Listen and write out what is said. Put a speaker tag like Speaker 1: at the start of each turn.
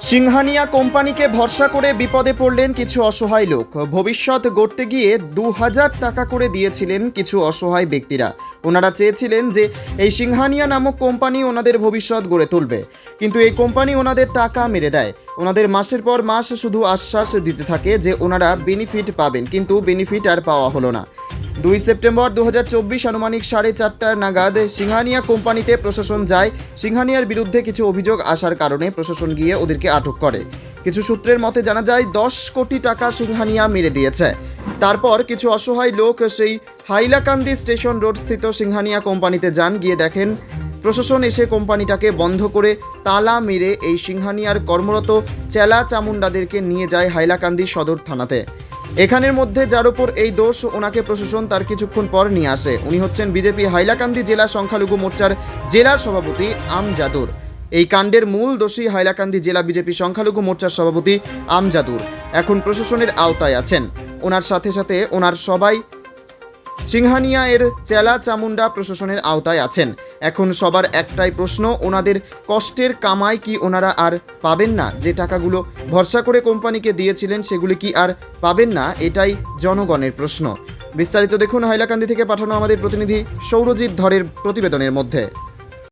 Speaker 1: সিংহানিয়া কোম্পানিকে ভরসা করে বিপদে পড়লেন কিছু অসহায় লোক। ভবিষ্যৎ গড়তে গিয়ে দু হাজার টাকা করে দিয়েছিলেন কিছু অসহায় ব্যক্তিরা। ওনারা চেয়েছিলেন যে এই সিংহানিয়া নামক কোম্পানি ওনাদের ভবিষ্যৎ গড়ে তুলবে। কিন্তু এই কোম্পানি ওনাদের টাকা মেরে দেয়। ওনাদের মাসের পর মাস শুধু আশ্বাস দিতে থাকে যে ওনারা বেনিফিট পাবেন, কিন্তু বেনিফিট আর পাওয়া হলো না। দুই সেপ্টেম্বর দু হাজার চব্বিশ আনুমানিক সাড়ে চারটার নাগাদ সিংহানিয়া কোম্পানিতে প্রশাসন যায়। সিংহানিয়ার বিরুদ্ধে কিছু অভিযোগ আসার কারণে প্রশাসন গিয়ে ওদেরকে আটক করে। কিছু সূত্রের মতে জানা যায়, দশ কোটি টাকা সিংহানিয়া মেরে দিয়েছে। তারপর কিছু অসহায় লোক সেই হাইলাকান্দি স্টেশন রোড স্থিত সিংহানিয়া কোম্পানিতে যান। গিয়ে দেখেন, প্রশাসন এসে কোম্পানিটাকে বন্ধ করে তালা মেরে এই সিংহানিয়ার কর্মরত চেলা চামুন্ডাদেরকে নিয়ে যায় হাইলাকান্দি সদর থানাতে। এখানের মধ্যে যার উপর এই দোষ ওনাকে প্রশাসন তার কিছুক্ষণ পর নিয়ে আসে। উনি হচ্ছেন বিজেপি হাইলাকান্দি জেলা সংখ্যালঘু মোর্চার জেলা সভাপতি আমজাদুর। এই কাণ্ডের মূল দোষী হাইলাকান্দি জেলা বিজেপি সংখ্যালঘু মোর্চার সভাপতি আমজাদুর। এখন প্রশাসনের আওতায় আছেন। ওনার সাথে সাথে ওনার সবাই সিংহানিয়া এর চেলা চামুন্ডা প্রশাসনের আওতায় আছেন। এখন সবার একটাই প্রশ্ন, ওনাদের কষ্টের কামাই কি ওনারা আর পাবেন না? যে টাকাগুলো ভরসা করে কোম্পানিকে দিয়েছিলেন, সেগুলি কি আর পাবেন না? এটাই জনগণের প্রশ্ন। বিস্তারিত দেখুন হাইলাকান্দি থেকে পাঠানো আমাদের প্রতিনিধি সৌরজিৎ ধরের প্রতিবেদনের মধ্যে।